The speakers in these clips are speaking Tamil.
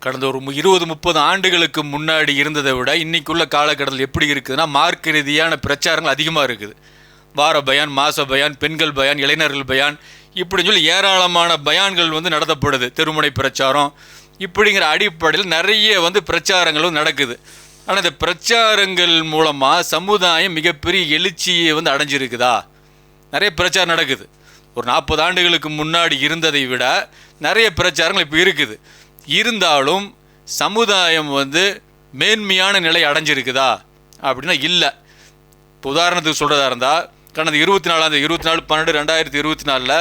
கடந்த ஒரு இருபது முப்பது ஆண்டுகளுக்கு முன்னாடி இருந்ததை விட இன்னைக்குள்ள காலகட்டத்தில் எப்படி இருக்குதுன்னா மார்க்க ரீதியான பிரச்சாரங்கள் அதிகமாக இருக்குது. வார பயான் மாச பயான் பெண்கள் பயான் இளைஞர்கள் பயான் இப்படின்னு சொல்லி ஏராளமான பயான்கள் வந்து நடத்தப்படுது. தெருமுனை பிரச்சாரம் இப்படிங்கிற அடிப்படையில் நிறைய வந்து பிரச்சாரங்களும் நடக்குது. ஆனால் இந்த பிரச்சாரங்கள் மூலமாக சமுதாயம் மிகப்பெரிய எழுச்சியை வந்து அடைஞ்சிருக்குதா? நிறைய பிரச்சாரம் நடக்குது. ஒரு நாற்பது ஆண்டுகளுக்கு முன்னாடி இருந்ததை விட நிறைய பிரச்சாரங்கள் இப்போ இருக்குது. இருந்தாலும் சமுதாயம் வந்து மேன்மையான நிலை அடைஞ்சிருக்குதா? அப்படின்னா இல்லை. இப்போ உதாரணத்துக்கு சொல்கிறதா இருந்தால் கடந்த இருபத்தி நாலாம் இருபத்தி நாலு பன்னெண்டு ரெண்டாயிரத்தி இருபத்தி நாலில்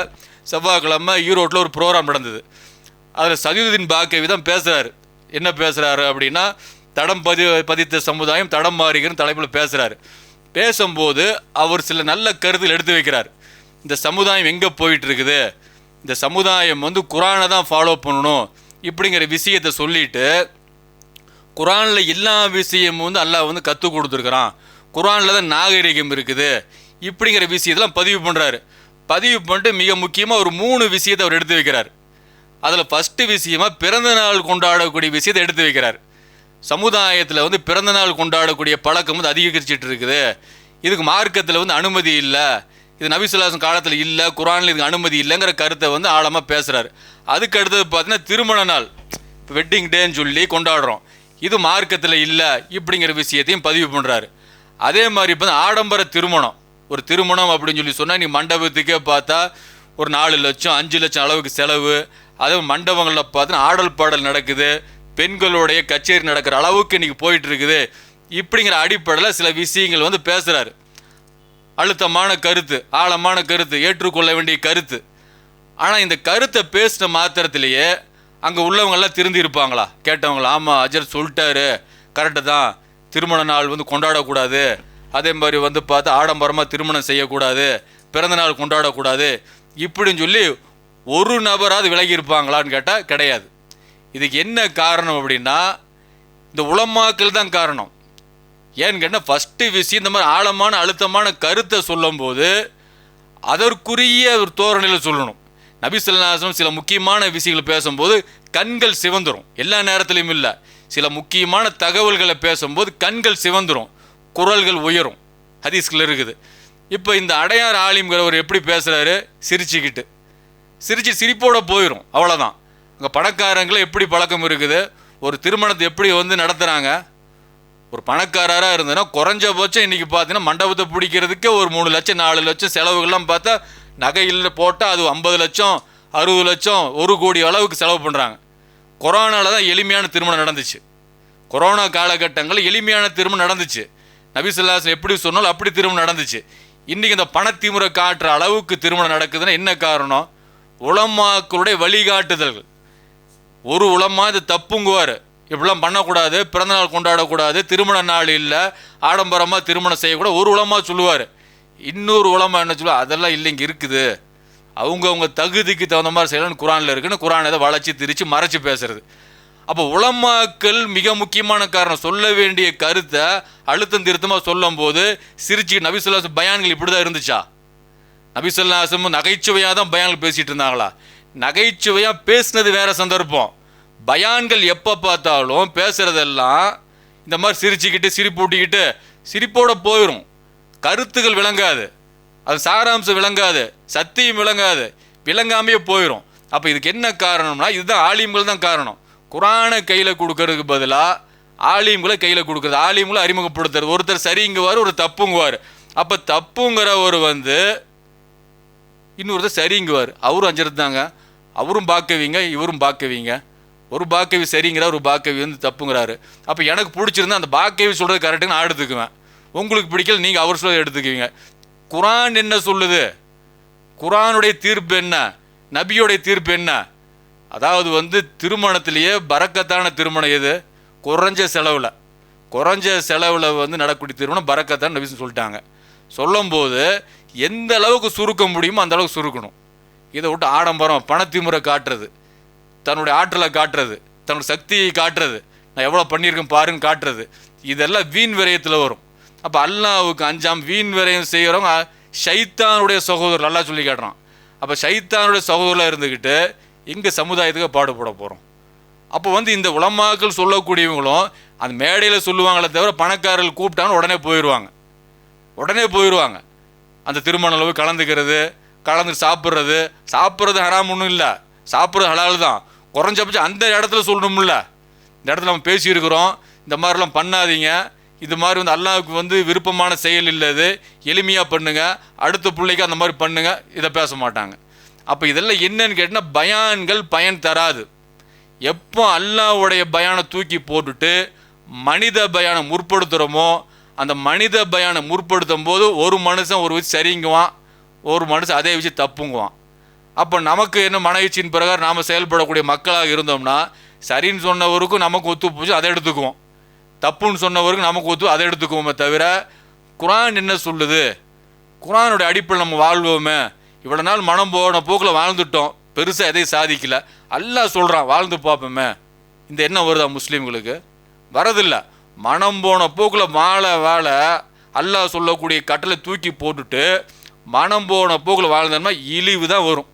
செவ்வாய்க்கிழமை ஈரோட்டில் ஒரு ப்ரோக்ராம் நடந்தது. அதில் சதியுதீன் பாக்கவி தான் பேசுகிறாரு என்ன பேசுகிறாரு அப்படின்னா தடம் பதி பதித்த சமுதாயம் தடம் மாறுகிறன்னு தலைப்பில் பேசுகிறாரு பேசும்போது அவர் சில நல்ல கருத்தில் எடுத்து வைக்கிறார். இந்த சமுதாயம் எங்கே போயிட்டு இருக்குது இந்த சமுதாயம் வந்து குரானை தான் ஃபாலோ பண்ணணும் இப்படிங்கிற விஷயத்தை சொல்லிட்டு குரானில் எல்லா விஷயமும் வந்து அல்லாஹ் வந்து கற்றுக் கொடுத்துருக்குறான். குரானில் தான் நாகரிகம் இருக்குது. இப்படிங்கிற விஷயத்தெல்லாம் பதிவு பண்ணுறாரு பதிவு பண்ணிட்டு மிக முக்கியமாக ஒரு மூணு விஷயத்தை அவர் எடுத்து வைக்கிறார். அதில் ஃபஸ்ட்டு விஷயமா பிறந்த நாள் கொண்டாடக்கூடிய விஷயத்தை எடுத்து வைக்கிறார். சமுதாயத்தில் வந்து பிறந்த நாள் கொண்டாடக்கூடிய பழக்கம் வந்து அதிகரிச்சிட்டு இருக்குது. இதுக்கு மார்க்கத்தில் வந்து அனுமதி இல்லை. இது நபிசுல்லாசன் காலத்தில் இல்லை குரானில் இதுக்கு அனுமதி இல்லைங்கிற கருத்தை வந்து ஆழமாக பேசுகிறாரு அதுக்கு அடுத்தது பார்த்தீங்கன்னா திருமண நாள். இப்போ வெட்டிங் டேன்னு சொல்லி கொண்டாடுறோம். இது மார்க்கத்தில் இல்லை இப்படிங்கிற விஷயத்தையும் பதிவு பண்ணுறாரு அதே மாதிரி இப்போ ஆடம்பர திருமணம். ஒரு திருமணம் அப்படின்னு சொல்லி சொன்னால் நீ மண்டபத்துக்கே பார்த்தா ஒரு நாலு லட்சம் அஞ்சு லட்சம் அளவுக்கு செலவு. அதே மண்டபங்களில் பார்த்தா ஆடல் பாடல் நடக்குது. பெண்களுடைய கச்சேரி நடக்கிற அளவுக்கு இன்னைக்கு போயிட்டு இருக்குது. இப்படிங்கிற அடிப்படையில் சில விஷயங்கள் வந்து பேசுகிறாரு அழுத்தமான கருத்து ஆழமான கருத்து ஏற்றுக்கொள்ள வேண்டிய கருத்து. ஆனால் இந்த கருத்தை பேசின மாத்திரத்திலேயே அங்கே உள்ளவங்கெல்லாம் திருந்தி இருப்பாங்களா? கேட்டவங்களா ஆமாம் அஜர் சொல்லிட்டாரு. கரெக்டு தான். திருமண நாள் வந்து கொண்டாடக்கூடாது. அதே மாதிரி வந்து பார்த்து ஆடம்பரமாக திருமணம் செய்யக்கூடாது. பிறந்த நாள் கொண்டாடக்கூடாது. இப்படின்னு சொல்லி ஒரு நபராவது விலகி இருப்பாங்களான்னு கேட்டால் கிடையாது. இதுக்கு என்ன காரணம் அப்படின்னா இந்த உளமாக்கல் தான் காரணம். ஏன்னு கேட்டால் ஃபஸ்ட்டு விஷயம் இந்த மாதிரி ஆழமான அழுத்தமான கருத்தை சொல்லும்போது அதற்குரிய ஒரு தோரணையில் சொல்லணும். நபிசல்லாசம் சில முக்கியமான விஷயங்களை பேசும்போது கண்கள் சிவந்துடும் எல்லா நேரத்துலையும் இல்லை. சில முக்கியமான தகவல்களை பேசும்போது கண்கள் சிவந்துடும் குரல்கள் உயரும். ஹதீஸ்கில் இருக்குது. இப்போ இந்த அடையார் ஆலிம்கிறவர் எப்படி பேசுகிறாரு சிரிச்சுக்கிட்டு. சிரிச்சு சிரிப்போடு போயிடும் அவ்வளோதான் அங்கே பணக்காரங்களை எப்படி பழக்கம் இருக்குது? ஒரு திருமணத்தை எப்படி வந்து நடத்துகிறாங்க ஒரு பணக்காரராக இருந்ததுன்னா குறைஞ்சபட்சம் இன்றைக்கி பார்த்தீங்கன்னா மண்டபத்தை பிடிக்கிறதுக்கே ஒரு மூணு லட்சம் நாலு லட்சம் செலவுகள்லாம் பார்த்தா நகையில் போட்டால் அது ஐம்பது லட்சம் அறுபது லட்சம் ஒரு கோடி அளவுக்கு செலவு பண்ணுறாங்க கொரோனாவில் தான் எளிமையான திருமணம் நடந்துச்சு. கொரோனா காலகட்டங்களில் எளிமையான திருமணம் நடந்துச்சு. நபிசுல்லாசன் எப்படி சொன்னாலும் அப்படி திருமணம் நடந்துச்சு. இன்றைக்கி இந்த பணத்திமுறை காட்டுற அளவுக்கு திருமணம் நடக்குதுன்னா என்ன காரணம்? உளமாக்களுடைய வழிகாட்டுதல்கள். ஒரு உளமாக இது தப்புங்குவார். இப்படிலாம் பண்ணக்கூடாது பிறந்தநாள் கொண்டாடக்கூடாது திருமண நாள் இல்லை ஆடம்பரமாக திருமணம் செய்யக்கூடாது. ஒரு உளமாக சொல்லுவார். இன்னொரு உலமாக என்ன சொல்லுவார்? அதெல்லாம் இல்லைங்க இருக்குது. அவங்கவுங்க தகுதிக்கு தகுந்த மாதிரி செய்யலாம்னு குரானில் இருக்குன்னு குரான் இதை வளைச்சி திரித்து மறைச்சி பேசுறது. அப்போ உளமாக்கள் மிக முக்கியமான காரணம். சொல்ல வேண்டிய கருத்தை அழுத்தம் திருத்தமாக சொல்லும் போது சிரிச்சு நபிசுல்லாசம் பயான்கள் இப்படி தான் இருந்துச்சா நபிசுல்லாசமும் நகைச்சுவையாக தான் பயான்கள் பேசிகிட்டு இருந்தாங்களா? நகைச்சுவையாக பேசுனது வேறு சந்தர்ப்பம். பயான்கள் எப்போ பார்த்தாலும் பேசுகிறதெல்லாம் இந்த மாதிரி சிரிச்சுக்கிட்டு சிரிப்பூட்டிக்கிட்டு சிரிப்போட போயிடும் கருத்துகள் விளங்காது. அது சாராம்சம் விளங்காது. சத்தியம் விளங்காது. விளங்காமையே போயிடும் அப்போ இதுக்கு என்ன காரணம்னா இதுதான் ஆலிம்கள் தான் காரணம். குரானை கையில் கொடுக்கறதுக்கு பதிலாக ஆலிம்களை கையில் கொடுக்குறது. ஆலிம்களை அறிமுகப்படுத்துறது. ஒருத்தர் சரிங்குவார் ஒரு தப்புங்குவார். அப்போ தப்புங்கிறவர் வந்து இன்னொருத்தர் சரிங்குவார். அவரும் அஞ்சிருந்தாங்க அவரும் பார்க்குவீங்க இவரும் பார்க்குவீங்க. ஒரு பாக்கவி சரிங்கிறார் ஒரு பாக்கவி வந்து தப்புங்கிறாரு. அப்போ எனக்கு பிடிச்சிருந்தா அந்த பாக்கவி சொல்கிறது கரெக்டுன்னு நான் எடுத்துக்குவேன். உங்களுக்கு பிடிக்கல நீங்கள் அவர் சொல்ல எடுத்துக்குவீங்க. குரான் என்ன சொல்லுது? குரானுடைய தீர்ப்பு என்ன? நபியோடைய தீர்ப்பு என்ன? அதாவது வந்து திருமணத்திலேயே பறக்கத்தான திருமணம் எது? குறைஞ்ச செலவில். குறைஞ்ச செலவில் வந்து நடக்கூடிய திருமணம் பறக்கத்தான் நபி சொல்லிட்டாங்க. சொல்லும்போது எந்த அளவுக்கு சுருக்க முடியுமோ அந்த அளவுக்கு சுருக்கணும். இதை விட்டு ஆடம்பரம் பணத்திமுறை காட்டுறது. தன்னுடைய ஆற்றலை காட்டுறது தன்னுடைய சக்தியை காட்டுறது நான் எவ்வளோ பண்ணியிருக்கேன் பாருன்னு காட்டுறது இதெல்லாம் வீண் விரயத்தில் வரும். அப்போ அல்லாவுக்கு அஞ்சாம் வீண் விரயம் செய்கிறவங்க ஷைத்தானுடைய சகோதரர் நல்லா சொல்லி காட்டுறான். அப்போ சைத்தானுடைய சகோதரில் இருந்துக்கிட்டு எங்கள் சமுதாயத்துக்கு பாடுபட போகிறோம் அப்போ வந்து இந்த உளமாக்கள் சொல்லக்கூடியவங்களும் அந்த மேடையில் சொல்லுவாங்களே தவிர பணக்காரர்கள் கூப்பிட்டாங்கன்னு உடனே போயிடுவாங்க உடனே போயிடுவாங்க அந்த திருமண அளவு கலந்துக்கிறது கலந்து சாப்பிட்றது சாப்பிட்றது ஹராம் ஒன்றும் இல்லை. சாப்பிட்றது ஹலால் தான். குறைஞ்சபட்சம் அந்த இடத்துல சொல்லணும்ல. இந்த இடத்துல நம்ம பேசியிருக்கிறோம். இந்த மாதிரிலாம் பண்ணாதீங்க. இது மாதிரி வந்து அல்லாவுக்கு வந்து விருப்பமான செயல் இல்லை இது. எளிமையாக பண்ணுங்கள் அடுத்த பிள்ளைக்கு அந்த மாதிரி பண்ணுங்கள் இதை பேச மாட்டாங்க. அப்போ இதெல்லாம் என்னன்னு கேட்டால் பயான்கள் பயன் தராது. எப்போ அல்லாவுடைய பயானை தூக்கி போட்டுட்டு மனித பயானை முற்படுத்துகிறோமோ அந்த மனித பயானை முற்படுத்தும் போது ஒரு மனுஷன் ஒரு விஷயம் சரிங்குவான். ஒரு மனுஷன் அதே விஷயம் தப்புங்குவான். அப்போ நமக்கு என்ன மனயிற்சியின் பிரகாரம் நாம் செயல்படக்கூடிய மக்களாக இருந்தோம்னா சரின்னு சொன்னவருக்கும் நமக்கு ஒத்து போச்சு அதை எடுத்துக்குவோம். தப்புன்னு சொன்னவருக்கு நமக்கு ஒத்து அதை எடுத்துக்குவோமே தவிர குரான் என்ன சொல்லுது? குரானுடைய அடிப்பில் நம்ம வாழ்வோமே. இவ்வளோ நாள் மனம் போன போக்கில் வாழ்ந்துட்டோம். பெருசாக எதையும் சாதிக்கல. எல்லாம் சொல்கிறான் வாழ்ந்து பார்ப்போமே. இந்த என்ன வருதா முஸ்லீம்களுக்கு? வரதில்லை. மனம் போன போக்கில் வாழ வாழ அல்லாஹ் சொல்லக்கூடிய கட்டளை தூக்கி போட்டுட்டு மனம் போன போக்கில் வாழ்ந்தோம்னா இழிவு தான் வரும்.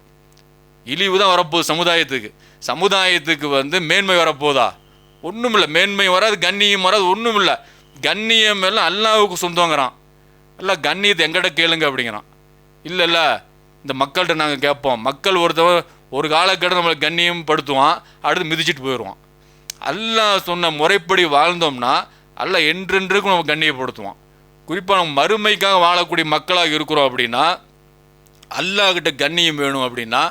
இழிவு தான் வரப்போகுது சமுதாயத்துக்கு. சமுதாயத்துக்கு வந்து மேன்மை வரப்போதா? ஒன்றும் இல்லை மேன்மை வராது கண்ணியம் வராது ஒன்றும் இல்லை கண்ணியம் எல்லாம் அல்லாவுக்கு சொந்தங்கிறான். எல்லாம் கண்ணியத்தை எங்கிட்ட கேளுங்க அப்படிங்கிறான். இல்லை இல்லை இந்த மக்கள்கிட்ட நாங்கள் கேட்போம். மக்கள் ஒருத்தவன் ஒரு காலக்கட்டம் நம்மளை கண்ணியம் படுத்துவான் அடுத்து மிதிச்சிட்டு போயிடுவான். அல்லாஹ் சொன்ன முறைப்படி வாழ்ந்தோம்னா அல்லாஹ் என்றென்றுக்கும் நம்ம கண்ணியப்படுத்துவான். குறிப்பாக நம்ம மறுமைக்காக வாழக்கூடிய மக்களாக இருக்கிறோம் அப்படின்னா அல்லாஹ்கிட்ட கண்ணியம் வேணும் அப்படின்னா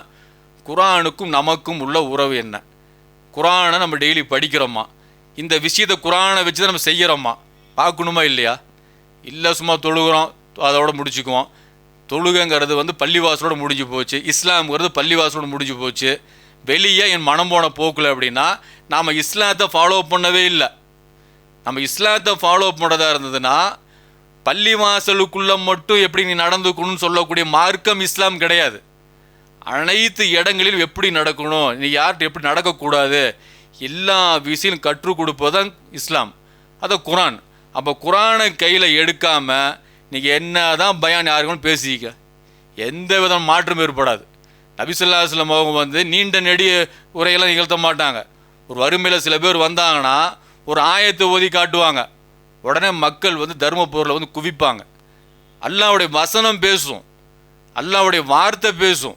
குரானுக்கும் நமக்கும் உள்ள உறவு என்ன? குரானை நம்ம டெய்லி படிக்கிறோமா? இந்த விஷயத்தை குரானை வச்சு தான் நம்ம செய்கிறோமா பார்க்கணுமா இல்லையா? இல்லை சும்மா தொழுகிறோம் அதோட முடிச்சுக்குவோம். தொழுகைங்கிறது வந்து பள்ளிவாசலோடு முடிஞ்சு போச்சு. இஸ்லாம்ங்கிறது பள்ளிவாசலோடு முடிஞ்சு போச்சு. வெளியே என் மனம் போன போக்கில் அப்படின்னா நாம் இஸ்லாத்தை ஃபாலோ பண்ணவே இல்லை. நம்ம இஸ்லாத்தை ஃபாலோ பண்ணுறதா இருந்ததுன்னா பள்ளிவாசலுக்குள்ளே மட்டும் எப்படி நீ நடந்துக்கணும்னு சொல்லக்கூடிய மார்க்கம் இஸ்லாம் கிடையாது. அனைத்து இடங்களிலும் எப்படி நடக்கணும்? நீ யார்கிட்ட எப்படி நடக்கக்கூடாது? எல்லா விஷயம் கற்றுக் கொடுப்பது தான் இஸ்லாம். அதை குரான். அப்போ குரானை கையில் எடுக்காமல் நீங்கள் என்ன தான் பயான் யாருக்கும் பேசிக்க. எந்த விதம் மாற்றம் ஏற்படாது. நபிசுல்லாஸ்லம் அவங்க வந்து நீண்ட நெடிய உரையெல்லாம் நிகழ்த்த மாட்டாங்க. ஒரு வறுமையில் சில பேர் வந்தாங்கன்னா ஒரு ஆயத்தை ஓதி காட்டுவாங்க. உடனே மக்கள் வந்து தர்மபுரில் வந்து குவிப்பாங்க. அல்லாவுடைய வசனம் பேசும். அல்லாவுடைய வார்த்தை பேசும்.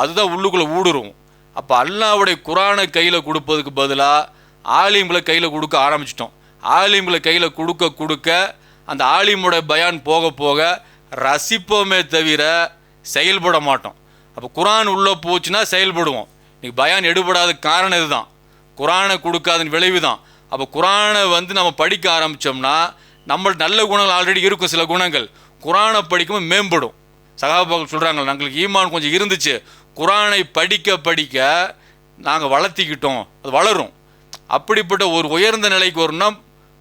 அதுதான் உள்ளுக்குள்ளே ஊடுருவும். அப்போ அல்லாவுடைய குரானை கையில் கொடுப்பதுக்கு பதிலாக ஆலிம்களை கையில் கொடுக்க ஆரம்பிச்சிட்டோம். ஆலிம்களை கையில் கொடுக்க கொடுக்க அந்த ஆலிமுடைய பயான் போக போக ரசிப்போமே தவிர செயல்பட மாட்டோம். அப்போ குரான் உள்ளே போச்சுன்னா செயல்படுவோம். இன்றைக்கி பயான் எடுபடாத காரணம் இதுதான். குரானை கொடுக்காதன் விளைவு தான் அப்போ குரானை வந்து நம்ம படிக்க ஆரம்பித்தோம்னா நம்மள்ட்ட நல்ல குணங்கள் ஆல்ரெடி இருக்கும் சில குணங்கள். குரானை படிக்கும்போது மேம்படும். சகாபாக்கள் சொல்கிறாங்க நாங்களுக்கு ஈமான் கொஞ்சம் இருந்துச்சு குரானை படிக்க படிக்க நாங்கள் வளர்த்திக்கிட்டோம். அது வளரும். அப்படிப்பட்ட ஒரு உயர்ந்த நிலைக்கு வரணும்னா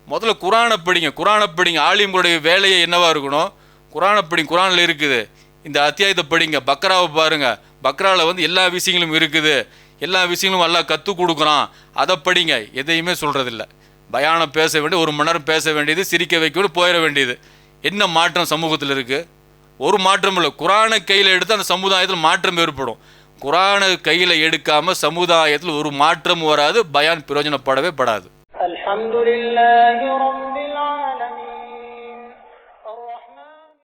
முதல்ல குரானை படிங்க. குரானை படிங்க. ஆலிம்களுடைய வேலையை என்னவாக இருக்கணும்? குரானை படிங்க. குரானில் இருக்குது. இந்த அத்தியாயத்தை படிங்க. பக்ராவை பாருங்கள் பக்ராவில் வந்து எல்லா விஷயங்களும் இருக்குது. எல்லா விஷயங்களும் எல்லாம் கற்றுக் கொடுக்குறான். அதை படிங்க. எதையுமே சொல்கிறதில்ல பயானம் பேச வேண்டியது ஒரு மணி நேரம் பேச வேண்டியது சிரிக்க வைக்கணும் போயிட வேண்டியது. என்ன மாற்றம் சமூகத்தில் இருக்குது ஒரு மாற்றம் இல்லை. குரானை கையில் எடுத்து அந்த சமுதாயத்தில் மாற்றம் ஏற்படும். குரானை கையில் எடுக்காம சமுதாயத்தில் ஒரு மாற்றம் வராது பயான் பிரயோஜனப்படவே படாது. அல்ஹம்துலில்லாஹி ரப்பி